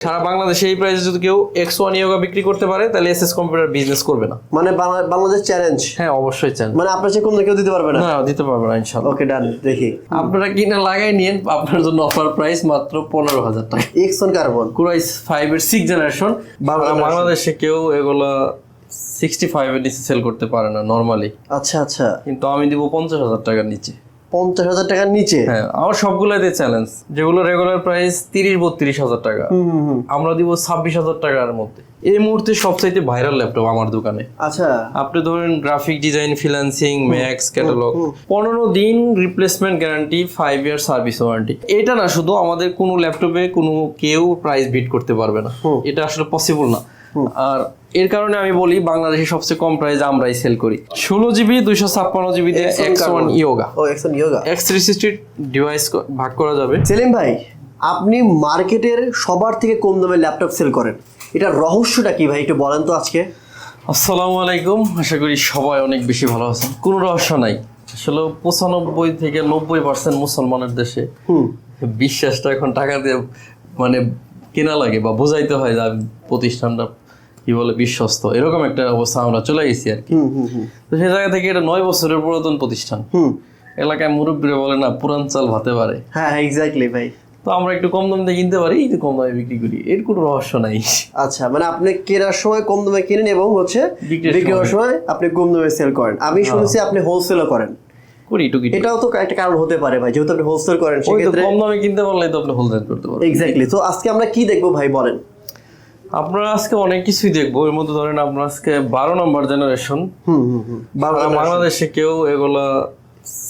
সারা বাংলাদেশে এই প্রাইসে যদি কেউ এক্স ওয়ান ইয়োগা বিক্রি করতে পারে তাহলে এস এস কম্পিউটার বিজনেস করবে না। মানে বাংলাদেশ চ্যালেঞ্জ হ্যাঁ অবশ্যই চ্যালেঞ্জ মানে আপনার কম দামে কেউ দিতে পারবে না? না দিতে পারবে না ইনশাল্লাহ। ওকে ডান দেখি। আপনারা কিনা লাগাই নিন আপনার জন্য অফার প্রাইস মাত্র পনেরো হাজার টাকা। X one carbon core i five এর সিক্স জেনারেশন। বাংলাদেশে। কেউ এগুলা সিক্সটি ফাইভ এর নিচে সেল করতে পারে না নর্মালি আচ্ছা আচ্ছা। কিন্তু আমি দিব পঞ্চাশ হাজার টাকার নিচে। পঞ্চাশ হাজার টাকার নিচে? হ্যাঁ আমার সবগুলোতে চ্যালেঞ্জ যেগুলো রেগুলার প্রাইস তিরিশ বত্রিশ হাজার টাকা। আমরা দিব ছাব্বিশ হাজার টাকার মধ্যে। এই মুহূর্তে সবচাইতে ভাইরাল ল্যাপটপ আমার দোকানে। আচ্ছা। আপনি ধরেন graphic design freelancing max catalogue পনেরো দিন replacement guarantee five year service warranty এটা না শুধু আমাদের কোনো ল্যাপটপে কোনো কেউ প্রাইস বিট করতে পারবে না। এটা আসলে পসিবল না। আর এর কারণে আমি বলি বাংলাদেশে সবচেয়ে কম প্রাইস আমরাই সেল করি। ষোলো জিবি দুইশো ছাপ্পান্ন জিবি দিয়ে Exxon এক্স ওয়ান ইয়োগা ও yoga X three sixty device ভাগ করা যাবে। সেলিম ভাই আপনি মার্কেটের সবার থেকে কম দামে ল্যাপটপ সেল করেন। এটা রহস্যটা কি ভাই একটু বলেন তো আজকে। আসসালামু আলাইকুম আশা করি সবাই অনেক বেশি ভালো আছেন। কোনো রহস্য নাই। আসলে পঁচানব্বই থেকে নব্বই পার্সেন্ট মুসলমানের দেশে বিশ্বাসটা এখন টাকা দিয়ে মানে কেনা লাগে বা বোঝাইতে হয় যে প্রতিষ্ঠানটা কি বলে বিশ্বস্ত। এরকম একটা অবস্থা আমরা চলে গেছি আর কি। তো সেই জায়গা থেকে এটা নয় বছরের পুরাতন প্রতিষ্ঠান। এলাকায় মুরব্বীরা বলে না পুরান চাল ভাতে পারে। হ্যাঁ এক্স্যাক্টলি ভাই। তো আমরা একটু কম দামে কিনতে পারি এই কম দামে বিক্রি করি এর কোনো রহস্য নাই। আচ্ছা মানে আপনি কেনার সময় কম দামে কিনেন এবং হচ্ছে বিক্রি করার সময়। আপনি কম দামে সেল করেন। আমি শুনছি আপনি হোলসেলও করেন। করি টুকি এটাও তো একটা কারণ হতে পারে ভাই যেহেতু আপনি হোলসেল করেন সেক্ষেত্রে কম দামে কিনতে পারলে তো আপনি হোলসেল করতে পারবেন। এক্স্যাক্টলি তো আজকে আমরা কি দেখব ভাই বলেন। আপনারা আজকে অনেক কিছুই দেখব। এর মধ্যে ধরেন আপনার আজকে বারো নম্বর জেনারেশন হুম হুম হুম। বাংলাদেশে কেউ এগুলা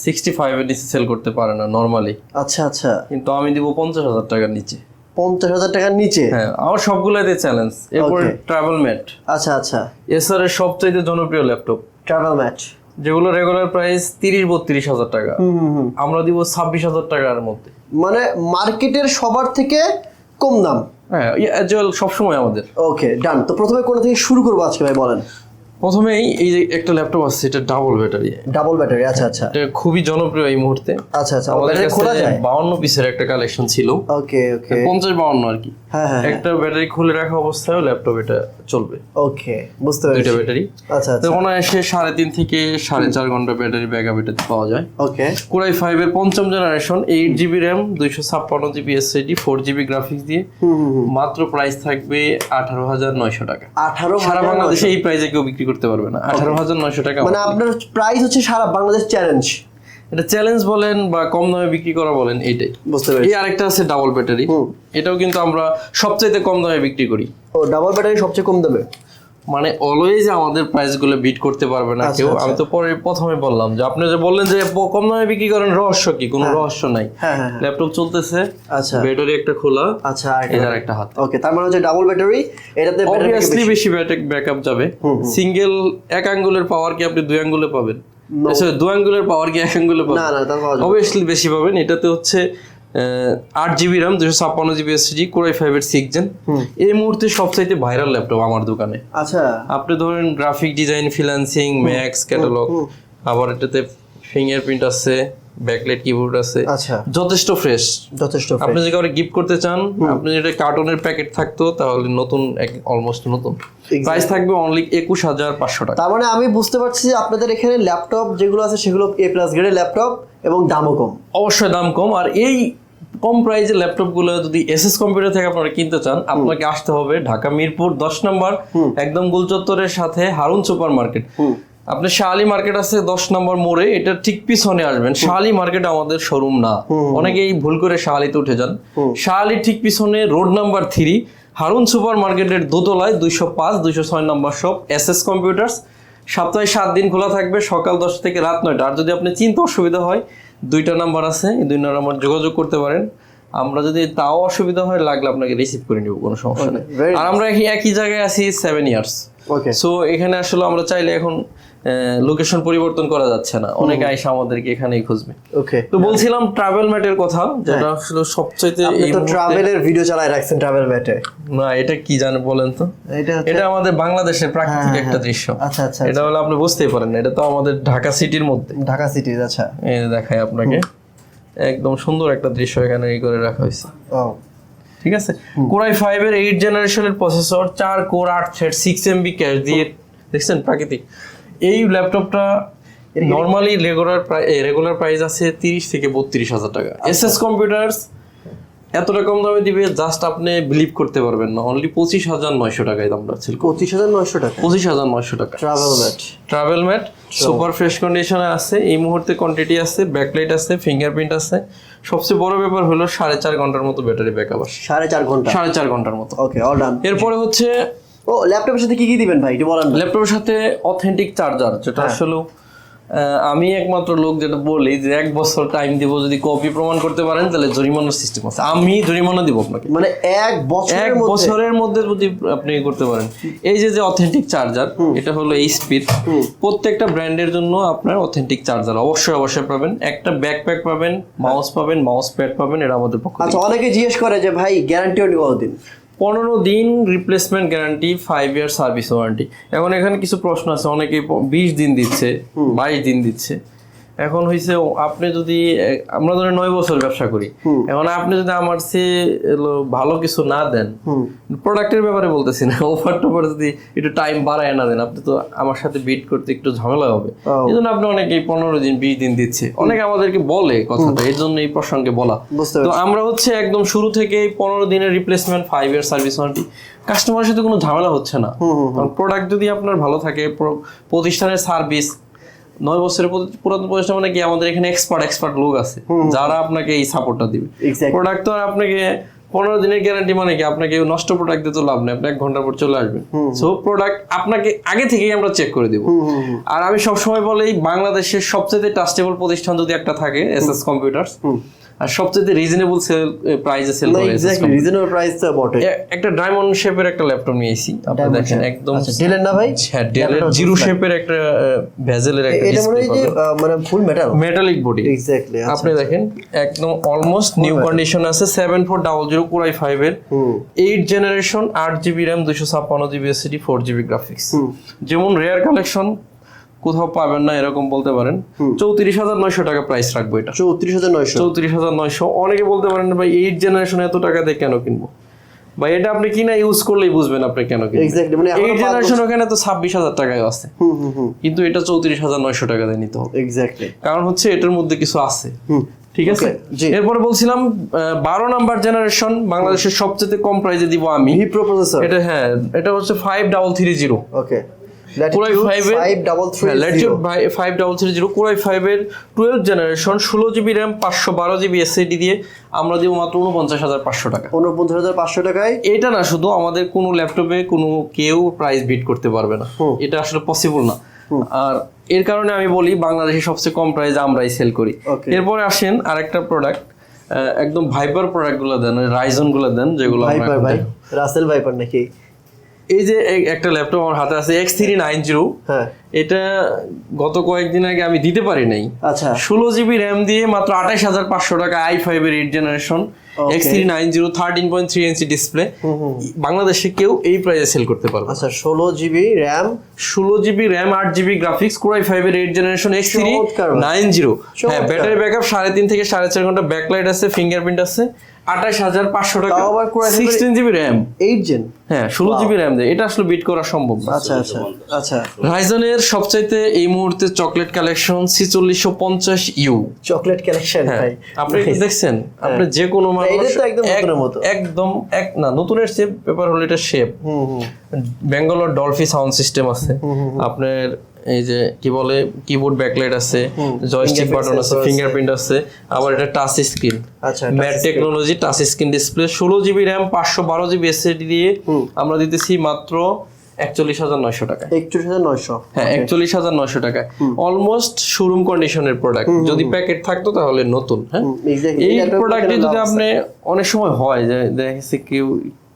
সিক্সটি ফাইভ এর নিচে সেল করতে পারে না নর্মালি আচ্ছা আচ্ছা। কিন্তু আমি দিব পঞ্চাশ হাজার টাকার নিচে। পঞ্চাশ হাজার টাকার নিচে? হ্যাঁ আমার সবগুলাতে চ্যালেঞ্জ এরপরে ট্রাভেল ম্যাট আচ্ছা আচ্ছা। এসআর এর সবচাইতে জনপ্রিয় ল্যাপটপ ট্রাভেল ম্যাচ যেগুলো রেগুলার প্রাইস তিরিশ বত্রিশ হাজার টাকা। আমরা দিব ছাব্বিশ হাজার টাকার মধ্যে। মানে মার্কেটের সবার থেকে কম দাম। হ্যাঁ অ্যাজুয়াল সবসময় আমাদের। ওকে ডান তো প্রথমে কোথা থেকে শুরু করব আজকে ভাই বলেন। প্রথমেই এই যে একটা ল্যাপটপ আছে এটা ডাবল ব্যাটারি ডাবল ব্যাটারি আচ্ছা আচ্ছা। এটা খুবই জনপ্রিয় এই মুহূর্তে। আচ্ছা আচ্ছা। আমাদের যায়? বাউন্ন পিসের একটা কালেকশন ছিল। ওকে ওকে পঞ্চাশ বাউন্ন আর কি। একটা ব্যাটারি খুলে রাখা অবস্থায় ল্যাপটপ এটা চলবে। ওকে বুঝতে দুইটা পেরেছি ব্যাটারি। আচ্ছা তো আচ্ছা এসে সাড়ে তিন থেকে সাড়ে চার ঘণ্টা ব্যাটারি ব্যাকআপ এটাতে পাওয়া যায়। ওকে। কোরাই ফাইভ এর পঞ্চম জেনারেশন এইট জিবি র্যাম দুইশো ছাপ্পান্ন GB SSD four GB graphics দিয়ে মাত্র প্রাইস থাকবে আঠারো হাজার নয়শো টাকা। আঠারো সারা বাংলাদেশে এই প্রাইসে কেউ বিক্রি করতে পারবে না। আঠারো হাজার নয়শো টাকা মানে আপনার প্রাইস হচ্ছে সারা বাংলাদেশ চ্যালেঞ্জ এটা চ্যালেঞ্জ বলেন বা কম দামে বিক্রি করা বলেন এইটাই। বুঝতে পেরেছি। এই আরেকটা আছে ডাবল ব্যাটারি এটাও কিন্তু আমরা সবচাইতে কম দামে বিক্রি করি। ও ডাবল ব্যাটারি সবচেয়ে কম দামে? মানে অলওয়েজ আমাদের প্রাইসগুলো বিট করতে পারবে না আচ্ছা, কেউ। আচ্ছা। আমি তো পরে প্রথমে বললাম যে আপনি যে বললেন যে কম দামে বিক্রি করেন রহস্য কি? কোনো রহস্য নাই। হ্যাঁ হ্যাঁ হ্যাঁ। ল্যাপটপ চলতেছে আচ্ছা। ব্যাটারি একটা খোলা। আচ্ছা এটার একটা হাত। ওকে তার মানে হচ্ছে ডাবল ব্যাটারি এটাতে ব্যাটারি অবভিয়াসলি বেশি। ব্যাকআপ যাবে। সিঙ্গেল এক আঙ্গুলের পাওয়ার কি আপনি দুই আঙ্গুলে পাবেন? Sorry, দুই আঙ্গুলের পাওয়ার কি এক আঙ্গুলে না পাবেন না তার পাওয়া যাবে অবভিয়াসলি বেশি পাবেন। এটাতে হচ্ছে আট জিবি র্যাম দুশো ছাপ্পান্ন GB SSD core i six gen এই মুহূর্তে সবচাইতে ভাইরাল ল্যাপটপ আমার দোকানে। আচ্ছা। আপনি ধরেন graphic design freelancing max catalogue আবার এটাতে ফিঙ্গারপ্রিন্ট আছে। ব্যাকলাইট কিবোর্ড আছে। আচ্ছা। যথেষ্ট ফ্রেশ যথেষ্ট আপনি যদি কাউকে গিফট করতে চান আপনি কার্টনের প্যাকেট থাকতো তাহলে নতুন অলমোস্ট নতুন। প্রাইস থাকবে অনলি একুশ হাজার পাঁচশো টাকা। তার মানে আমি বুঝতে পারছি যে আপনাদের এখানে ল্যাপটপ যেগুলো আছে সেগুলো এ প্লাস গ্রেডের ল্যাপটপ এবং দামও কম। অবশ্যই দাম কম। আর এই কম প্রাইজের ল্যাপটপগুলো যদি এসএস কম্পিউটার থেকে আপনারা কিনতে চান আপনাকে আসতে হবে ঢাকা মিরপুর দশ নম্বর একদম গুলচত্বরের সাথে হারুন সুপার মার্কেট আপনি শাহালি মার্কেট আছে দশ নম্বর মোড়ে এটা ঠিক পিছনে আসবেন। শাহালি মার্কেট আমাদের শোরুম না। অনেকেই ভুল করে শাহালিতে উঠে যান। শাহালি ঠিক পিছনে road number three Harun super মার্কেটের দোতলায় দুইশো পাঁচ দুইশো ছয় নম্বর শপ এস এস কম্পিউটার্স সপ্তাহে সাত দিন খোলা থাকবে সকাল দশ থেকে রাত নয়টা। আর যদি আপনি চিনতে অসুবিধা হয় দুইটা নাম্বার আছে এই দুই নাম্বার যোগাযোগ করতে পারেন। আমরা যদি তাও অসুবিধা হয় লাগলে আপনাকে রিসিভ করে নিব কোনো সমস্যা নেই। আর আমরা একই- একই জায়গায় আছি সেভেন ইয়ার্স ওকে সো এখানে আসলে আমরা চাইলে এখন লোকেশন পরিবর্তন করা যাচ্ছে না। অনেকে আইসা আমাদেরকে এখানেই খুঁজবে। ওকে। তো বলছিলাম ট্রাভেল ম্যাটের কথা যেটা আসলে সবচাইতে এই ট্রাভেলের ভিডিও চালায় রাখছেন ট্রাভেল ব্যাটে না এটা কি জানে বলেন তো। এটা এটা আমাদের বাংলাদেশের প্রাকৃতিক একটা দৃশ্য। আচ্ছা আচ্ছা এটা হলে আপনি বুঝতেই পারেন এটা তো আমাদের ঢাকা সিটির মধ্যে। ঢাকা সিটি আচ্ছা। এই দেখাই আপনাকে। একদম সুন্দর একটা দৃশ্য এখানে এই করে রাখা হয়েছে। ও। ঠিক আছে? কোরাই ফাইভ এর এইট জেনারেশনের প্রসেসর চার কোর আট থ্রেড সিক্স এমবি ক্যাশ দিয়ে দেখছেন প্রাকৃতিক। এই ল্যাপটপটা নর্মালি রেগুলার রেগুলার প্রাইস আছে তিরিশ থেকে বত্রিশ হাজার টাকা। এস এস কম্পিউটার্স এতটা কম দামে দিবে জাস্ট আপনি বিলিভ করতে পারবেন না। অনলি পঁচিশ হাজার নয়শো টাকায় দামটা ছিল পঁচিশ হাজার নয়শো টাকা। পঁচিশ হাজার নয়শো টাকা। Travel mate travel mate super fresh কন্ডিশনে আছে। এই মুহূর্তে কোয়ান্টিটি আছে ব্যাকলাইট আছে ফিঙ্গারপ্রিন্ট আছে। সবচেয়ে বড় ব্যাপার হলো সাড়ে চার ঘণ্টার মতো ব্যাটারি ব্যাকআপ আসে। সাড়ে চার ঘণ্টা। সাড়ে চার ঘণ্টার মতো। ওকে অল ডান এরপরে হচ্ছে ও ল্যাপটপের সাথে কি কি দিবেন ভাই? একটু বলেন ল্যাপটপের সাথে অথেন্টিক চার্জার যেটা আসলে আমি একমাত্র লোক যেটা বলি যে এক বছর টাইম দিব যদি কপি প্রমাণ করতে পারেন তাহলে জরিমানার সিস্টেম আছে। আমি জরিমানা দিব আপনাকে। মানে এক এক বছরের মধ্যে যদি আপনি করতে পারেন। এই যে যে অথেন্টিক চার্জার এটা হলো এই স্পিড প্রত্যেকটা ব্র্যান্ডের জন্য আপনার অথেন্টিক চার্জার অবশ্যই অবশ্যই পাবেন। একটা ব্যাকপ্যাক পাবেন মাউস পাবেন মাউস প্যাড পাবেন এটা আমাদের পক্ষ আচ্ছা অনেকে জিজ্ঞেস করে যে ভাই গ্যারান্টি কতদিন? পনেরো দিন replacement guarantee five year service warranty এখন এখানে কিছু প্রশ্ন আছে অনেকে বিশ দিন দিচ্ছে বাইশ দিন দিচ্ছে। এখন হয়েছে আপনি যদি আমরা ধরে নয় বছর ব্যবসা করি এখন আপনি যদি আমার চেয়ে ভালো কিছু না দেন প্রোডাক্টের ব্যাপারে বলতেছি না অফার টফার যদি একটু টাইম বাড়ায় না দেন আপনি তো আমার সাথে বিট করতে একটু ঝামেলা হবে। এই জন্য আপনি অনেকেই পনেরো দিন বিশ দিন দিচ্ছে। অনেকে আমাদেরকে বলে কথাটা এই জন্য এই প্রসঙ্গে বলা। তো আমরা হচ্ছে একদম শুরু থেকে পনেরো দিনের replacement five year service warranty কাস্টমারের সাথে কোনো ঝামেলা হচ্ছে না। কারণ প্রোডাক্ট যদি আপনার ভালো থাকে প্রতিষ্ঠানের সার্ভিস নয় বছরের পুরাতন প্রতিষ্ঠান মানে কি আমাদের এখানে এক্সপার্ট এক্সপার্ট লোক আছে। যারা আপনাকে এই সাপোর্টটা দিবে। প্রোডাক্ট তো আপনাকে পনেরো দিনের গ্যারান্টি মানে কি আপনাকে নষ্ট প্রোডাক্ট দিয়ে তো লাভ নেই আপনি এক ঘণ্টার পর চলে আসবেন। সো প্রোডাক্ট আপনাকে আগে থেকেই আমরা চেক করে দিব। আর আমি সবসময় বলি বাংলাদেশের সবচেয়ে ট্রাস্টেবল প্রতিষ্ঠান যদি একটা থাকে এস এস কম্পিউটার্স আর সবচেয়ে রিজনেবল সেল প্রাইসে সেল করে এক্স্যাক্টলি রিজনেবল প্রাইস তো বটে। একটা ডায়মন্ড শেপের একটা ল্যাপটপ নিয়েছি আপনি দেখেন একদম আচ্ছা ডেলের না ভাই? হ্যাঁ ডেলের জিরো শেপের একটা ভেজেলের একটা এটা মনে ডিসপ্লে হয় মানে full metal metallic body exactly আপনি দেখেন একদম অলমোস্ট নিউ কন্ডিশন আছে seven four double zero core i five এর। এইট জেনারেশন আট জিবি র্যাম দুশো ছাপ্পান্ন GB SSD four GB graphics যেমন রেয়ার কালেকশন কোথাও পাবেন না এরকম বলতে পারেন। চৌত্রিশ হাজার নয়শো টাকা প্রাইস রাখব এটা। চৌত্রিশ হাজার নয়শো। চৌত্রিশ হাজার নয়শো। অনেকে বলতে পারেন ভাই এইট জেনারেশন এত টাকা দিয়ে কেন কিনবো? বা এটা আপনি কিনা ইউজ করলেই বুঝবেন আপনি কেন এক্স্যাক্টলি মানে জেনারেশন ওখানে তো ছাব্বিশ হাজার টাকায় আছে। কিন্তু এটা চৌত্রিশ হাজার নয়শো টাকা দিয়ে নিতে হবে। এক্স্যাক্টলি কারণ হচ্ছে এটার মধ্যে কিছু আছে। ঠিক আছে? এরপরে বলছিলাম বারো নাম্বার জেনারেশন বাংলাদেশের সবচেয়ে কম প্রাইজে দিব আমি। প্রসেসর এটা হ্যাঁ এটা হচ্ছে five double three zero okay core i five এর five double three five double three zero core i five twelve generation ষোলো জিবি র্যাম পাঁচশো বারো জিবি এসএডি দিয়ে আমরা দিব মাত্র উনপঞ্চাশ হাজার পাঁচশো টাকা। উনপঞ্চাশ হাজার পাঁচশো টাকায়? এটা না শুধু আমাদের কোনো ল্যাপটপে কোনো কেউ প্রাইস বিট করতে পারবে না। এটা আসলে পসিবল না। আর এর কারণে আমি বলি বাংলাদেশে সবচেয়ে কম প্রাইস আমরাই সেল করি। এরপরে আসেন আরেকটা প্রোডাক্ট একদম ভাইপার প্রোডাক্টগুলো দেন রাইজনগুলো দেন যেগুলো ভাইপার ভাই রাসেল ভাইপার নাকি? এই যে একটা ল্যাপটপ আমার হাতে আছে এক্স থ্রি নাইন জিরো হ্যাঁ। এটা গত কয়েকদিন আগে আমি দিতে পারি নাই। আচ্ছা। ষোলো জিবি র্যাম দিয়ে মাত্র আঠাশ হাজার পাঁচশো টাকা আই ফাইভ এর eight generation X three nine zero thirteen point three inch display বাংলাদেশে কেউ এই প্রাইসে সেল করতে পারবে আচ্ছা ষোলো জিবি র্যাম ষোলো জিবি র্যাম আট GB graphics core i five এর eight generation X three nine zero হ্যাঁ। ব্যাটারি ব্যাকআপ সাড়ে তিন থেকে সাড়ে চার ঘণ্টা ব্যাকলাইট আছে ফিঙ্গারপ্রিন্ট আছে। আঠাশ হাজার পাঁচশো টাকা। আবার Core i5 এর- sixteen GB RAM eight gen হ্যাঁ ষোলো জিবি র্যাম দেয় এটা আসলে বিট করা সম্ভব আচ্ছা আচ্ছা আচ্ছা। রাইজনের সবচাইতে এই মুহূর্তে চকলেট কালেকশন ছিচল্লিশশো পঞ্চাশ ইউ চকলেট কালেকশন হ্যাঁ ভাই। আপনি দেখছেন? আপনি যে কোনো মতো। একদম এক না নতুনের শেপ পেপার হলো এটা শেপ হুম হুম। ব্যাঙ্গালোর ডলফি সাউন্ড সিস্টেম আছে। আপনার এই যে কি বলে কিবোর্ড ব্যাকলাইট আছে জয়স্টিক বাটন আছে ফিঙ্গারপ্রিন্ট আছে আবার এটা টাচ স্ক্রিন আচ্ছা matte technology touch screen display ষোলো জিবি র্যাম পাঁচশো বারো জিবি এসএসডি দিয়ে আমরা দিতেছি মাত্র একচল্লিশ হাজার নয়শো টাকায় একচল্লিশ হাজার নয়শো। হ্যাঁ একচল্লিশ হাজার নয়শো টাকায় অলমোস্ট শোরুম কন্ডিশনের প্রোডাক্ট যদি প্যাকেট থাকতো তাহলে নতুন হ্যাঁ? এই প্রোডাক্টে যদি আপনি অনেক সময় হয় যে দেখা গেছে কেউ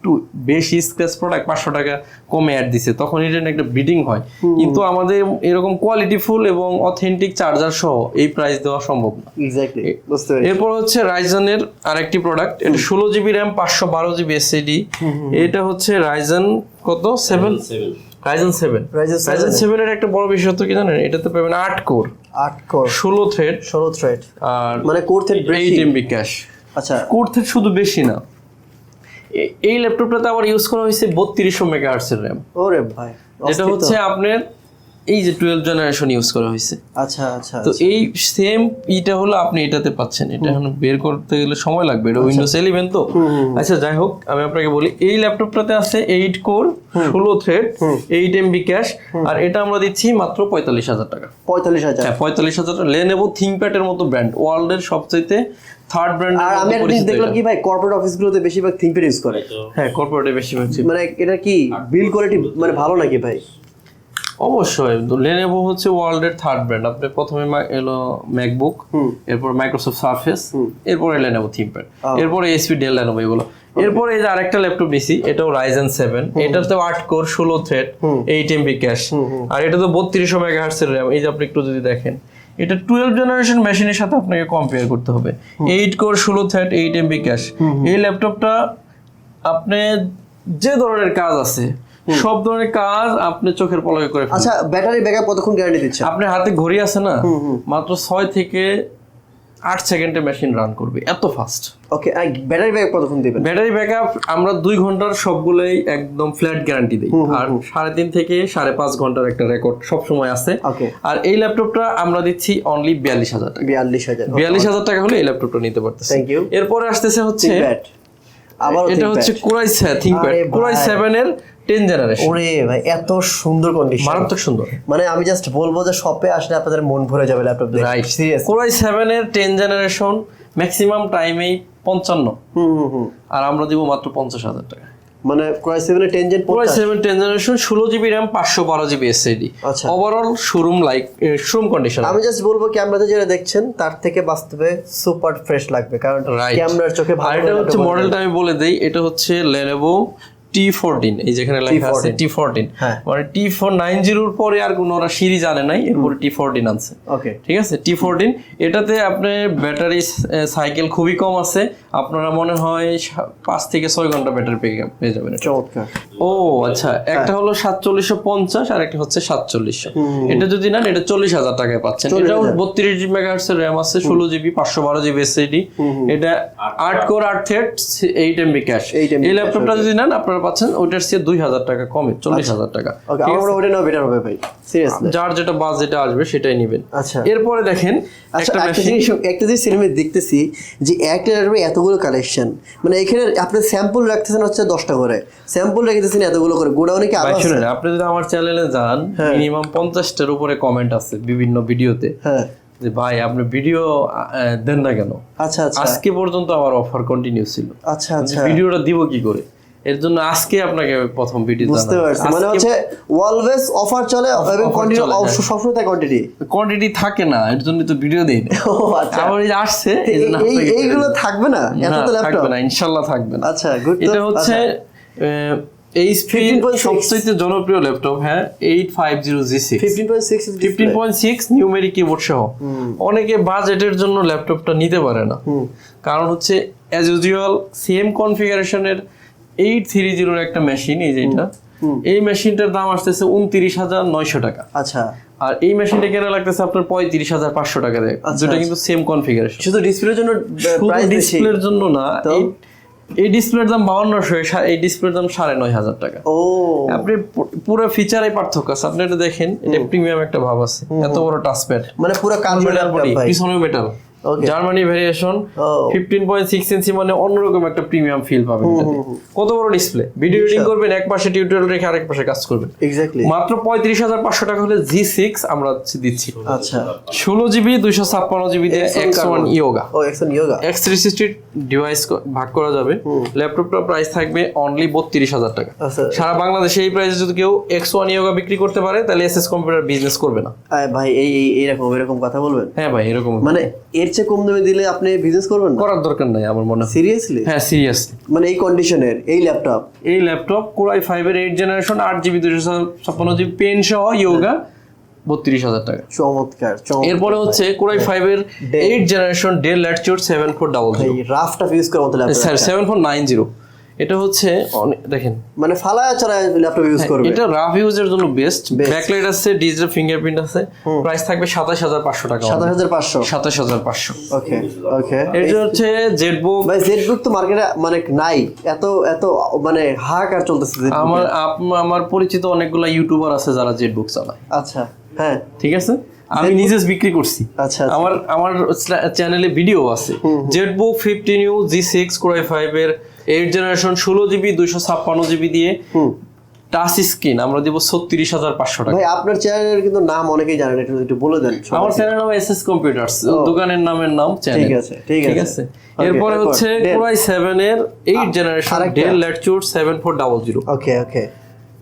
একটু বেশি স্ক্র্যাচ প্রোডাক্ট পাঁচশো টাকা কমে অ্যাড দিছে তখন এটা নিয়ে একটা বিডিং হয়। কিন্তু আমাদের এরকম কোয়ালিটি ফুল এবং অথেন্টিক চার্জার সহ এই প্রাইস দেওয়া সম্ভব না। এক্স্যাক্টলি বুঝতে পেরেছি। এরপর হচ্ছে রাইজনের আরেকটি প্রোডাক্ট এটা ষোলো জিবি র্যাম পাঁচশো বারো জিবি এসএডি এটা হচ্ছে রাইজন কত? Seven Ryzen seven Ryzen 7 Ryzen সেভেনের একটা বড় বিষয় কি জানেন? এটাতে পাবেন আট কোর আট কোর ষোলো থ্রেড ষোলো থ্রেড আর মানে core thread eight MB cache আচ্ছা। কোর থ্রেড শুধু বেশি না। এই ল্যাপটপটাতে আবার ইউজ করা হয়েছে বত্রিশশো মেগা হার্সের র্যাম ওরে ভাই যেটা হচ্ছে আপনার এই যে টুয়েলভ জেনারেশন ইউজ করা হয়েছে। আচ্ছা আচ্ছা তো এই সেম ইটা হলো আপনি এটাতে পাচ্ছেন। এটা এখন বের করতে গেলে সময় লাগবে। এটা উইন্ডোজ ইলেভেন তো। আচ্ছা যাই হোক আমি আপনাকে বলি এই ল্যাপটপটাতে আছে এইট কোর ষোলো থ্রেড এইট এমবি ক্যাশ আর এটা আমরা দিচ্ছি মাত্র পঁয়তাল্লিশ হাজার টাকা। পঁয়তাল্লিশ হাজার। হ্যাঁ পঁয়তাল্লিশ হাজার লেনেভো থিঙ্কপ্যাডের মতো ব্র্যান্ড ওয়ার্ল্ডের সবচাইতে থার্ড ব্র্যান্ড আর আমি একটা জিনিস দেখলাম কি ভাই? কর্পোরেট অফিসগুলোতে বেশিরভাগ থিঙ্কপ্যাড ইউজ করে। হ্যাঁ কর্পোরেটে বেশি হচ্ছে মানে এটা কি বিল কোয়ালিটি মানে ভালো নাকি ভাই? অবশ্যই। লেনেভো হচ্ছে ওয়ার্ল্ডের থার্ড ব্র্যান্ড আপনি প্রথমে এলো ম্যাকবুক এরপর মাইক্রোসফট সার্ফেস এরপরে লেনেভো থিঙ্কপ্যাড এরপরে এসপি ডেল লেনোভো এগুলো। এরপরে এই যে আরেকটা ল্যাপটপ নিছি এটাও রাইজেন সেভেন এটাতে আট কোর ষোলো থ্রেড এইট এমবি ক্যাশ আর এটা তো বত্রিশশো মেগা হার্সের র্যাম এই যে আপনি একটু যদি দেখেন এটা টুয়েলভ জেনারেশন মেশিনের সাথে আপনাকে কম্পেয়ার করতে হবে। এইট কোর ষোলো থ্যাট এইট এমবি ক্যাশ এই ল্যাপটপটা আপনি যে ধরনের কাজ আছে সব ধরনের কাজ আপনি চোখের পলকে করে আচ্ছা ব্যাটারি ব্যাকআপ কতক্ষণ গ্যারান্টি দিচ্ছে? আপনার হাতে ঘড়ি আছে না? মাত্র ছয় থেকে আট সেকেন্ডে মেশিন রান করবে এত ফাস্ট ওকে ব্যাটারি ব্যাকআপ কতক্ষণ দিবেন? ব্যাটারি ব্যাকআপ আমরা দুই ঘণ্টার সবগুলোই একদম ফ্ল্যাট গ্যারান্টি দিই। আর সাড়ে তিন থেকে সাড়ে পাঁচ ঘণ্টার একটা রেকর্ড সব সময় আছে। ওকে আর এই ল্যাপটপটা আমরা দিচ্ছি অনলি বিয়াল্লিশ হাজার টাকা। বিয়াল্লিশ হাজার। বিয়াল্লিশ হাজার টাকা হলে এই ল্যাপটপটা নিতে পারতেছে। এরপরে আসতেছে হচ্ছে আবার এটা হচ্ছে কোরাই থিংকপ্যাড কোরাই 7 এর টেন জেনারেশন ওরে ভাই এত সুন্দর কন্ডিশন মারাত্মক সুন্দর। মানে আমি জাস্ট বলব যে শপে আসলে আপনাদের মন ভরে যাবে ল্যাপটপ দেখে রাইট সিরিয়াস কোরাই 7 এর টেন জেনারেশন ম্যাক্সিমাম টাইমেই পঞ্চান্ন। হুম হুম হুম। আর আমরা দিব মাত্র পঞ্চাশ হাজার টাকা। মানে ক্রয় সেভেনের ten gen core i seven ten generation ষোলো জিবি র্যাম পাঁচশো বারো জিবি এসএডি আচ্ছা। Overall showroom like showroom condition আমি জাস্ট বলব ক্যামেরাতে যেটা দেখছেন তার থেকে বাস্তবে সুপার ফ্রেশ লাগবে কারণ ক্যামেরার চোখে ভালো এটা হচ্ছে মডেলটা আমি বলে দেই এটা হচ্ছে লেনোভো টি ফোরটিন এই যেখানে লেখা আছে টি ফোরটিন হ্যাঁ। মানে টি ফোর নাইন জিরোর পরে আর কোনো ওরা সিরিজ আনে নাই এরপরে টি ফোরটিন আনছে। ওকে। ঠিক আছে? টি ফোরটিন এটাতে আপনার ব্যাটারি সাইকেল খুবই কম আছে। আপনারা মনে হয় পাঁচ থেকে ছয় ঘণ্টা ব্যাটারি পেয়ে যাবেন চমৎকার। ও আচ্ছা একটা হলো সাতচল্লিশশো পঞ্চাশ আর একটা হচ্ছে সাতচল্লিশশো। এটা যদি নেন এটা চল্লিশ হাজার টাকায় পাচ্ছেন। এটাও বত্রিশ জিবি মেগাহার্স র্যাম আছে ষোলো জিবি পাঁচশো বারো জিবি এসএডি এটা আট কোর আট থ্রেড এইট এমবি ক্যাশ এই ল্যাপটপটা যদি নেন আপনারা পাচ্ছেন ওটার চেয়ে দুই হাজার টাকা কমে চল্লিশ হাজার টাকা। ওটা নাও বেটার হবে ভাই সিরিয়াসলি যার যেটা বাস যেটা আসবে সেটাই নেবেন। আচ্ছা। এরপরে দেখেন আচ্ছা একটা জিনিস একটা জিনিস সিনেমায় দেখতেছি যে একটা ল্যাপটপে এতগুলো কালেকশন মানে এখানে আপনি স্যাম্পল রাখতেছেন হচ্ছে দশটা করে। স্যাম্পল রেখেছেন এতগুলো করে। গোডাউনে কি আরও? শুনেন আপনি যদি আমার চ্যানেলে যান মিনিমাম পঞ্চাশটার উপরে কমেন্ট আছে বিভিন্ন ভিডিওতে হ্যাঁ। যে ভাই আপনি ভিডিও দেন না কেন? আচ্ছা আচ্ছা। আজকে পর্যন্ত আমার অফার কন্টিনিউ ছিল। আচ্ছা আচ্ছা। ভিডিওটা দিব কি করে? এর জন্য আজকে আপনাকে প্রথম ভিডিও বুঝতে পারছি। মানে হচ্ছে অলওয়েজ অফার চলে এবং কন্টিনিউ হ্যাঁ। সবসময় কোয়ান্টিটি কোয়ান্টিটি থাকে না এর জন্য তো ভিডিও দেই আচ্ছা। আমার এই আসছে এইগুলো থাকবে না? এত তো ল্যাপটপ থাকবে না ইনশাল্লাহ থাকবে না। আচ্ছা গুড এটা হচ্ছে এইচপি সবচেয়ে জনপ্রিয় ল্যাপটপ হ্যাঁ eight five zero G six fifteen point six numeric keyboard সহ। অনেকে বাজেটের জন্য ল্যাপটপটা নিতে পারে না। কারণ হচ্ছে অ্যাজ ইউজুয়াল সেম কনফিগারেশনের এইট থ্রি জিরোর একটা মেশিন এই যেটা এই মেশিনটার দাম আসতেছে উনত্রিশ হাজার নয়শো টাকা। আচ্ছা। আর এই মেশিনটা কেনা লাগতেছে আপনার পঁয়ত্রিশ হাজার পাঁচশো টাকা দেয় যেটা কিন্তু সেম কনফিগারেশন শুধু ডিসপ্লের জন্য ডিসপ্লের জন্য না এই- ডিসপ্লের দাম বাউন্নশো এই ডিসপ্লের দাম সাড়ে নয় হাজার টাকা। ও। আপনি পুরো ফিচারে পার্থক্য আছে। আপনি এটা দেখেন এটা প্রিমিয়াম একটা ভাব আছে। এত বড় টাচপ্যাড মানে পুরো carbon metal body metal. Germany variation fifteen point six inch মানে অন্যরকম একটা প্রিমিয়াম ফিল পাবেন কত বড় ডিসপ্লে ভিডিও এডিটিং করবেন এক পাশে টিউটোরিয়াল রেখে আরেক পাশে কাজ করবেন। এক্স্যাক্টলি মাত্র পঁয়ত্রিশ হাজার পাঁচশো টাকা হলে জি সিক্স আমরা দিচ্ছি। আচ্ছা। ষোলো জিবি দুইশো ছাপ্পান্ন জিবি দিয়ে এক্স ওয়ান ইয়োগা ও এক্সন ইয়োগা এক্স থ্রি ডিভাইস ভাগ করা যাবে। ল্যাপটপটার প্রাইস থাকবে অনলি বত্রিশ হাজার টাকা। আচ্ছা। সারা বাংলাদেশে এই প্রাইসে যদি কেউ এক্স ওয়ান ইয়োগা বিক্রি করতে পারে তাহলে এস এস কম্পিউটার বিজনেস করবে না। ভাই এই এই এরকম এরকম কথা বলবেন? হ্যাঁ ভাই এরকম। মানে এর চেয়ে কম দামে দিলে আপনি বিজনেস করবেন না? করার দরকার নাই আমার মনে হয়। সিরিয়াসলি হ্যাঁ সিরিয়াসলি মানে এই কন্ডিশনের এই ল্যাপটপ এই ল্যাপটপ কোরাই ফাইভের এইট জেনারেশন আট জিবি দুশো ছাপ্পান্ন জিবি পেন সহ ইয়োগা বত্রিশ হাজার টাকা। চমৎকার এরপরে হচ্ছে কোরাই ফাইভের eight generation Dell Latitude seven four double zero রাফটা use করার মতো sir seven four nine zero এটা হচ্ছে দেখেন। মানে ফালা ছাড়া ল্যাপটপ ইউজ করবে। এটা রাফ ইউজের জন্য বেস্ট ব্যাকলাইট আছে ডিজিটাল ফিঙ্গারপ্রিন্ট আছে। প্রাইস থাকবে সাতাশ হাজার পাঁচশো টাকা। সাতাশ হাজার পাঁচশো। সাতাশ হাজার পাঁচশো। ওকে ওকে এটা হচ্ছে জেটবুক ভাই জেডবুক তো মার্কেটে মানে নাই। এত এত মানে হাহাকার চলতেছে আমার আমার পরিচিত অনেকগুলা ইউটিউবার আছে যারা জেটবুক চালায়। আচ্ছা হ্যাঁ। ঠিক আছে? আমি নিজে বিক্রি করছি। আচ্ছা আচ্ছা। আমার আমার চ্যানেলে ভিডিও আছে। ZBook fifteen U G six core i five এর এইট জেনারেশন ষোলো জিবি দুইশো ছাপ্পান্ন জিবি দিয়ে টাচ স্ক্রিন আমরা দিব ছত্রিশ হাজার পাঁচশো টাকা। ভাই আপনার চ্যানেলের কিন্তু নাম অনেকেই জানেন একটু একটু বলে দেন আমার চ্যানেল নাম এস এস কম্পিউটার্স দোকানের নামের নাম চ্যানেল ঠিক আছে, ঠিক আছে। এরপরে হচ্ছে কোরাই সেভেন এর eight generation. Dell Latitude seven four double zero okay okay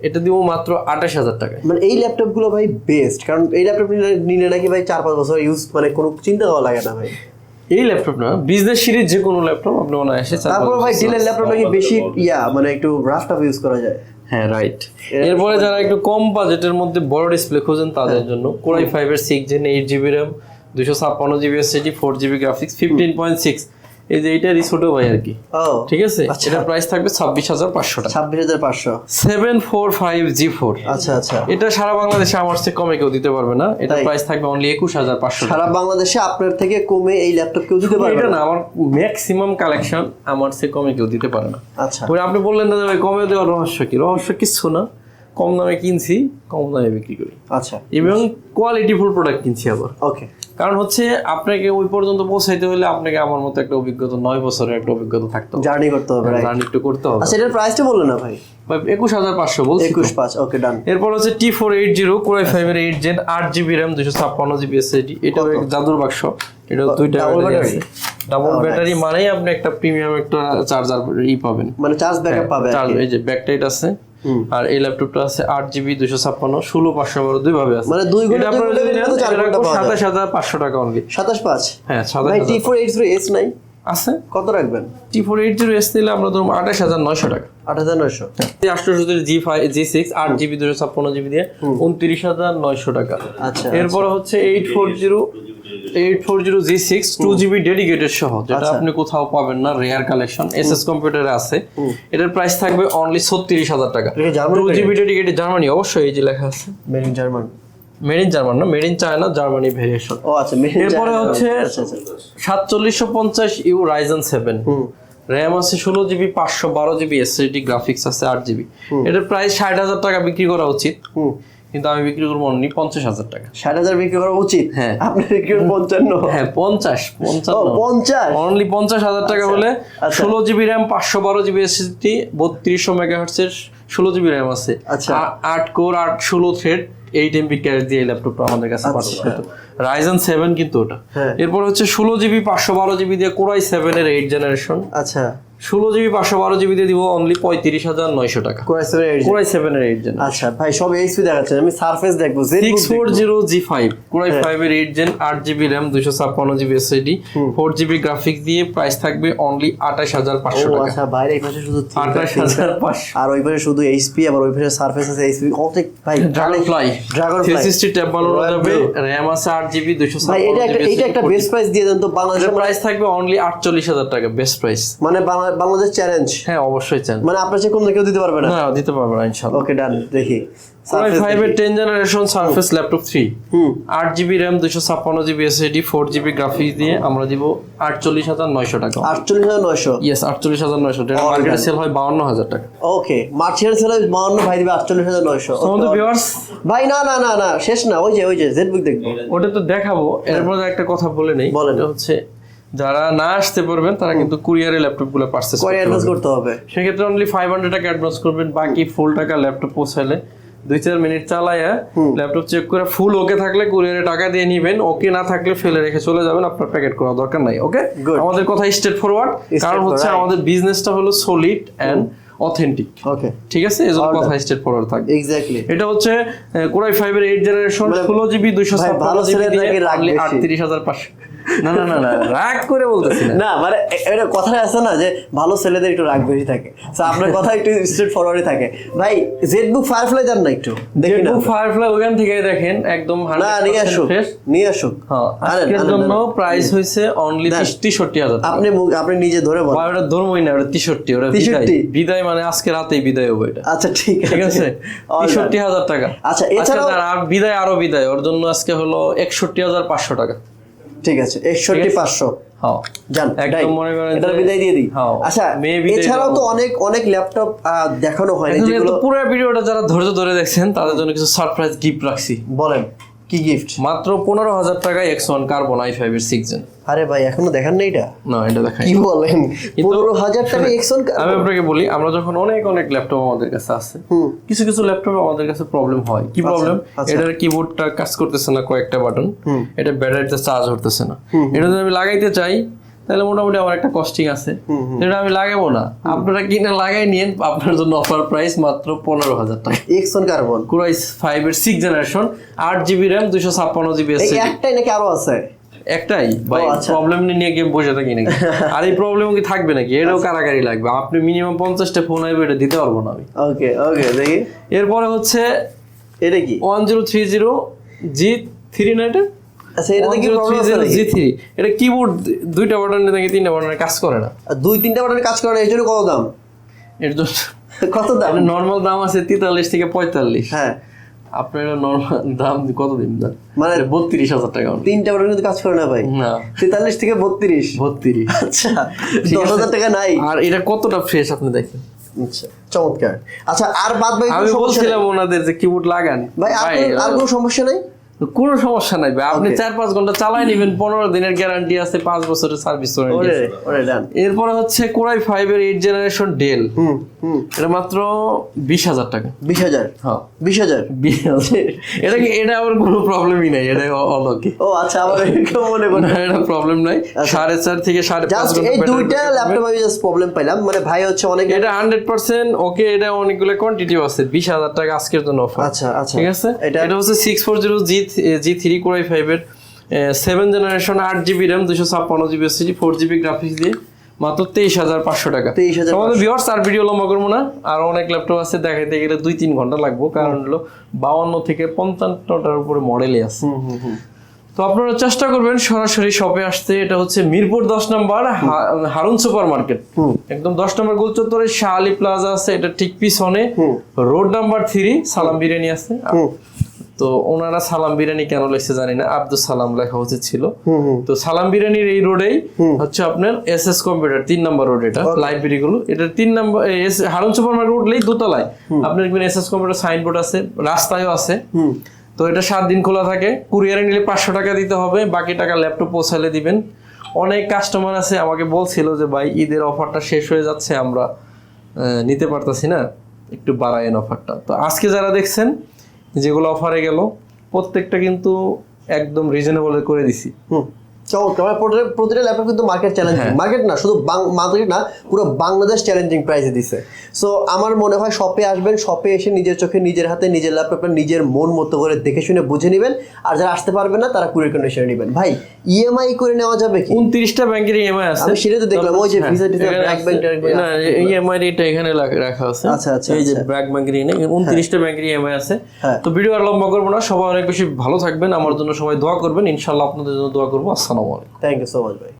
এটা দিব মাত্র আঠাশ হাজার টাকায়। মানে এই ল্যাপটপগুলো ভাই বেস্ট কারণ এই ল্যাপটপ নিলে নাকি ভাই চার পাঁচ বছর ইউজ মানে কোনো চিন্তা করা লাগে না ভাই। এই ল্যাপটপ না বিজনেস সিরিজ যে কোনো ল্যাপটপ আপনি মনে আসে চার তারপর ভাই ডেলের ডিলের ল্যাপটপ নাকি বেশি ইয়া মানে একটু রাফ টাফ ইউজ করা যায়? হ্যাঁ রাইট এরপরে যারা একটু কম বাজেটের মধ্যে বড় ডিসপ্লে খোঁজেন তাদের জন্য কোরাই ফাইভ এর six gen eight GB RAM দুশো ছাপ্পান্ন GB SSD four GB graphics fifteen point six এই যে ছোট ভাই আর কি ঠিক আছে? এটার প্রাইস থাকবে ছাব্বিশ হাজার পাঁচশো টাকা। ছাব্বিশ হাজার পাঁচশো। Seven four five G four আচ্ছা আচ্ছা। এটা সারা বাংলাদেশে আমার চেয়ে কমে কেউ দিতে পারবে না। এটা প্রাইস থাকবে অনলি একুশ হাজার পাঁচশো সারা বাংলাদেশে আপনার থেকে কমে এই ল্যাপটপ কেউ দিতে পারবে না? আমার ম্যাক্সিমাম কালেকশন আমার চেয়ে কমে কেউ দিতে পারে না। আচ্ছা। আপনি বললেন না ভাই কমে দেওয়ার রহস্য কি? রহস্য কিচ্ছু না। কম দামে কিনছি কম দামে বিক্রি করি। আচ্ছা। এবং কোয়ালিটিফুল প্রোডাক্ট কিনছি আবার। ওকে কারণ হচ্ছে আপনাকে ওই পর্যন্ত পৌঁছাইতে হলে আপনাকে আমার মতো একটা অভিজ্ঞতা নয় বছরের একটা অভিজ্ঞতা থাকতে হবে। জার্নি করতে হবে রাইট রান একটু করতে হবে। আচ্ছা এটার প্রাইসটা বললেন না ভাই? একুশ হাজার পাঁচশো বলছি একুশ পাঁচ ওকে ডান এরপর হচ্ছে T four eight zero core i five এর এইট জেন আট জিবি র্যাম দুশো ছাপ্পান্ন জিবি এসএসডি এটাও এক জাদুর বাক্স। এটা দুইটা ব্যাটারি ডাবল ব্যাটারি মানেই আপনি একটা প্রিমিয়াম একটা চার্জার ই পাবেন। মানে চার্জ ব্যাকআপ পাবে আর এই যে ব্যাকটাইট আছে। আর এই ল্যাপটপটা আছে আট জিবি দুশো ছাপ্পান্ন ষোলো পাঁচশো বারো দুই ভাবে আছে। মানে দুই ঘণ্টা। সাতাশ হাজার পাঁচশো টাকা অনলি সাতাশ পাঁচ? হ্যাঁ সাতাশ T four eight three S নাই আছে? কত রাখবেন? T four eight zero S নিলে আমরা ধরুন আঠাশ হাজার নয়শো টাকা। আট হাজার নয়শো। আটশো জি ফাইভ জি সিক্স আট জিবি দুশো ছাপ্পান্ন জিবি দিয়ে উনত্রিশ হাজার নয়শো টাকা। আচ্ছা এরপরে হচ্ছে eight four zero eight four zero G six two GB dedicated সহ যেটা আচ্ছা। আপনি কোথাও পাবেন না রেয়ার কালেকশন এস এস কম্পিউটারে আছে। এটার প্রাইস থাকবে অনলি ছত্রিশ হাজার টাকা। টু জিবি ডেডিকেটেড জার্মানি অবশ্যই এই যে লেখা আছে। জার্মান মেড ইন জার্মান না made in China Germany variation ও আচ্ছা এরপরে হচ্ছে আচ্ছা আচ্ছা সাতচল্লিশশো পঞ্চাশ ইউ রাইজেন সেভেন র্যাম আছে ষোলো জিবি পাঁচশো বারো জিবি এসএসডি গ্রাফিক্স আছে আট জিবি এটার প্রাইস ষাট হাজার টাকা বিক্রি করা উচিত। কিন্তু আমি বিক্রি করব অনলি পঞ্চাশ হাজার টাকা। ষাট হাজার বিক্রি করা উচিত? হ্যাঁ। আপনি বিক্রি করেন পঞ্চান্ন? হ্যাঁ পঞ্চাশ ও পঞ্চান্ন পঞ্চাশ? অনলি পঞ্চাশ হাজার টাকা হলে আচ্ছা। ষোলো জিবি র্যাম পাঁচশো বারো জিবি এসএসডি বত্রিশশো মেগাহার্টসের ষোলো জিবি র্যাম আছে। আচ্ছা। আট কোর আট ষোলো থ্রেড এইট এমবি ক্যাশ দিয়ে এই ল্যাপটপটা আমাদের কাছে পাঠানো। কিন্তু রাইজেন সেভেন কিন্তু ওটা। হ্যাঁ। এরপর হচ্ছে ষোলো জিবি পাঁচশো বারো জিবি দিয়ে কোরাই সেভেন এর এইট জেনারেশন আচ্ছা। ষোলো জিবি পাঁচশো বারো জিবি দিয়ে দিব অনলি পঁয়ত্রিশ হাজার নয়শো টাকা। Core i seven eight core i seven এর এইট জেন আচ্ছা ভাই সব এইচপি দেখাচ্ছেন। আমি সারফেস দেখব six four zero G five core i. Five এর এইট জেন আট জিবি র্যাম দুশো ছাপ্পান্ন GB SSD four GB graphics দিয়ে প্রাইস থাকবে অনলি আঠাশ হাজার পাঁচশো টাকা। আচ্ছা বাইরে এই পাশে শুধু আঠাশ হাজার পাঁচশো। আর ওই পাশে শুধু এইচপি আবার ওই পাশে সারফেস আছে এইচপি অনেক ভাই Dragonfly Dragonfly sixty tab যাবে র্যাম আছে আট জিবি দুশো একটা এটা একটা বেস্ট প্রাইস দিয়ে দেন তো বাংলাদেশের প্রাইস থাকবে অনলি আটচল্লিশ হাজার টাকা বেস্ট প্রাইস মানে বাংলা- বাংলাদেশ চ্যালেঞ্জ হ্যাঁ অবশ্যই চান মানে আপনার চেয়ে কম কেউ দিতে পারবে না? না দিতে পারব না ইনশাল্লাহ। ওকে ডান দেখি। কোরাই এর generation Surface laptop GB GB GB graphics দিয়ে আমরা দিব টাকা। ইয়েস মার্কেটে সেল হয় ওকে সেল ভাই দিবে আমাদের ভিউয়ার্স ভাই না না না না শেষ না ওই যে ওই যে দেখব। ওটা তো দেখাবো। এর মধ্যে একটা কথা বলে নেই। বলেন। হচ্ছে যারা না আসতে পারবেন তারা কিন্তু কুরিয়ারে ল্যাপটপগুলো পারচেজ করতে অ্যাডভান্স করতে হবে। সেক্ষেত্রে অনলি 500 টাকা অ্যাডভান্স করবেন বাকি ফুল টাকা ল্যাপটপ পৌঁছালে। দুই চার মিনিট চালায়া ল্যাপটপ চেক করে ফুল ওকে থাকলে কুরিয়ারে টাকা দিয়ে নিবেন ওকে না থাকলে ফেলে রেখে চলে যাবেন আপনার প্যাকেট করা দরকার নাই ওকে আমাদের কথা স্টেট ফরওয়ার্ড কারণ হচ্ছে আমাদের বিজনেসটা হলো সলিড এন্ড অথেন্টিক ওকে ঠিক আছে? এজন্য কথা স্টেট ফরওয়ার্ড থাকবে। এক্স্যাক্টলি এটা হচ্ছে কোরাই 5 এর 8 জেনারেশন 16 জিবি 256 জিবি 38500 না না না না রাগ করে বলতেছি না। না মানে এটা কথাটা আছে না যে ভালো ছেলেদের একটু রাগ বেশি থাকে। তো আপনার কথা একটু স্ট্রেট ফরওয়ার্ডই থাকে। ভাই জেড বুক ফায়ারফ্লাই যান না একটু দেখি না। ফায়ারফ্লাই ওখান থেকে দেখেন একদম না নিয়ে আসুক নিয়ে আসুক। হ্যাঁ আজকের জন্য প্রাইস হয়েছে অনলি দেন। তেষট্টি হাজার টাকা। আপনি আপনি নিজে ধরে বলেন। ওটা ধর্মই না ওটা তেষট্টি ওটা বিদায়। বিদায় মানে আজকে রাতেই বিদায় হবে এটা। আচ্ছা ঠিক আছে। হাজার টাকা। আচ্ছা, এছাড়া আর বিদায় আরও বিদায়। ওর জন্য আজকে হলো একষট্টি হাজার পাঁচশো টাকা। ঠিক আছে একষট্টি পাঁচশো। হ্যাঁ। মনে হ্যাঁ, আচ্ছা এছাড়াও তো অনেক অনেক ল্যাপটপ দেখানো হয় পুরো ভিডিওটা যারা ধৈর্য ধরে দেখছেন তাদের জন্য কিছু সারপ্রাইজ গিফট রাখছি। বলেন। কি গিফট মাত্র পনেরো হাজার টাকায় X one carbon I five এর সিক্স জেন আরে ভাই এখনও দেখান না এটা? না এটা দেখাই। কি বলেন? পনেরো হাজার টাকা এক্সন আমি আপনাকে বলি আমরা যখন অনেক অনেক ল্যাপটপ আমাদের কাছে আছে কিছু কিছু ল্যাপটপ আমাদের কাছে প্রবলেম হয়। কি প্রবলেম আচ্ছা। এটার কিবোর্ডটা কাজ করতেছে না কয়েকটা বাটন এটা ব্যাটারিতে চার্জ হতেছে না। এটা যদি আমি লাগাইতে চাই তাহলে মোটামুটি আমার একটা কস্টিং আছে। এটা আমি লাগাবো না। আপনারা কিনে লাগাই নিন আপনার জন্য অফার প্রাইস মাত্র পনেরো হাজার টাকা। X one carbon core i five এর সিক্স জেনারেশন আট জিবি র্যাম দুশো ছাপ্পান্ন জিবি এই একটাই নাকি আরও আছে? একটাই? ভাই আচ্ছা। প্রবলেম নিয়ে গেম বসে থাকি নাকি? আর এই প্রবলেম কি থাকবে নাকি? এটাও কারাগারি লাগবে। আপনি মিনিমাম পঞ্চাশটা ফোন আইবে এটা দিতে পারব না আমি। ওকে ওকে দেখি। এরপরে হচ্ছে এটা কি? One zero three zero G three না এটা আচ্ছা এটাতে কি প্রবলেম আছে জি থ্রি এটা কিবোর্ড দুইটা বাটন নাকি তিনটা কাজ করে না? আর দুই তিনটা কাজ করে না এর জন্য কত দাম? এর জন্য কত দাম? নর্মাল দাম আছে তেতাল্লিশ থেকে পঁয়তাল্লিশ। হ্যাঁ। আপনার নর্মাল দাম কত দিন? দাম মানে- বত্রিশ হাজার টাকা তিনটা বাটন কিন্তু কাজ করে না ভাই। না। তেতাল্লিশ থেকে বত্রিশ। বত্রিশ। আচ্ছা দশ হাজার টাকা নাই। আর এটা কতটা ফ্রেশ আপনি দেখেন? আচ্ছা চমৎকার। আচ্ছা আর বাদ বাকি আমি? বলছিলাম ওনাদের যে কিবোর্ড লাগান। ভাই আর কোনো সমস্যা নেই? কোনো সমস্যা নাই ভাই। আপনি চার পাঁচ ঘণ্টা চালাই নেবেন পনেরো দিনের গ্যারান্টি আছে পাঁচ বছরের সার্ভিস এরপরে হচ্ছে কোরাই ফাইভ এর এইট জেনারেশন ডেল এটা মাত্র বিশ হাজার টাকা। বিশ হাজার? হ্যাঁ। বিশ হাজার? বিশ হাজার। এটা কি এটা আবার কোনো প্রবলেমই নাই এটা অলকে ও আচ্ছা আমার মনে করেন। না এটা প্রবলেম নাই। সাড়ে চার থেকে সাড়ে পাঁচ এই দুইটা ল্যাপটপ আমি জাস্ট প্রবলেম পাইলাম। মানে ভাই হচ্ছে অনেক এটা হান্ড্রেড পার্সেন্ট ওকে এটা অনেকগুলো কোয়ান্টিটি আছে। বিশ হাজার টাকা আজকের জন্য অফার আচ্ছা আচ্ছা। ঠিক আছে? এটা এটা হচ্ছে six four zero G G three core i five এর সেভেন জেনারেশন আট জিবি র্যাম দুশো ছাপ্পান্ন GB SSD four GB graphics দিয়ে মাত্র তেইশ হাজার পাঁচশো টাকা। 23,500 আমাদের ভিউয়ার্স আর ভিডিও লম্বা করব না আর অনেক ল্যাপটপ আছে দেখাইতে গেলে দুই তিন ঘণ্টা লাগবে কারণ হলো বাউন্ন থেকে পঞ্চান্নটার উপরে মডেলই আছে। তো আপনারা চেষ্টা করবেন সরাসরি শপে আসতে এটা হচ্ছে মিরপুর দশ নম্বর হারুন সুপার মার্কেট একদম দশ নম্বর গোলচত্বরে শাহ আলী প্লাজা আছে এটা ঠিক পিছনে। রোড নাম্বার থ্রি সালাম বিরিয়ানি আছে। তো ওনারা সালাম বিরিয়ানি কেন লেখছে জানি না আব্দুল সালাম লেখা উচিত ছিল। তো সালাম বিরিয়ানির এই রোডেই হচ্ছে আপনার এস এস কম্পিউটার তিন নম্বর রোড এটা লাইব্রেরি গুলো এটা তিন নম্বর হারুন সুপার মার্কেট উঠলেই দোতলায়। আপনার এস এস কম্পিউটার সাইনবোর্ড আছে রাস্তায়ও আছে। তো এটা সাত দিন খোলা থাকে কুরিয়ারে নিলে পাঁচশো টাকা দিতে হবে বাকি টাকা ল্যাপটপ পৌঁছালে দিবেন। অনেক কাস্টমার আছে আমাকে বলছিল যে ভাই ঈদের অফারটা শেষ হয়ে যাচ্ছে আমরা নিতে পারতাছি না একটু বাড়ায়েন অফারটা তো আজকে যারা দেখছেন যেগুলো অফারে গেল প্রত্যেকটা কিন্তু একদম রিজনেবল করে দিছি। হুম। চমৎকার। মানে প্রতিটা- ল্যাপটপ কিন্তু মার্কেট চ্যালেঞ্জিং। মার্কেট না শুধু মার্কেট না পুরো বাংলাদেশ চ্যালেঞ্জিং প্রাইসে দিছে। সো আমার মনে হয় শপে আসবেন শপে এসে নিজের চোখে নিজের হাতে নিজের ল্যাপটপটা নিজের মন মতো করে দেখে শুনে বুঝে নেবেন। আর যারা আসতে পারবেন না তারা কুরিয়ার কন্ডিশনে নেবেন। ভাই ইএমআই করে নেওয়া যাবে কি? উনত্রিশটা ব্যাংকের ইএমআই আছে। আমি সেটা তো দেখলাম, ওই যে না ইএমআই এটা এখানে রাখা আছে। আচ্ছা, আচ্ছা, এই যে আচ্ছা। ব্র্যাক ব্যাংকের উনত্রিশটা ব্যাংকের ইএমআই আছে। হ্যাঁ। তো ভিডিও আর লম্বা করব না। সবাই অনেক বেশি ভালো থাকবেন। আমার জন্য সবাই দোয়া করবেন। ইনশাল্লাহ আপনাদের জন্য দোয়া করব। আসসালামু আলাইকুম থ্যাংক ইউ সো মাচ ভাই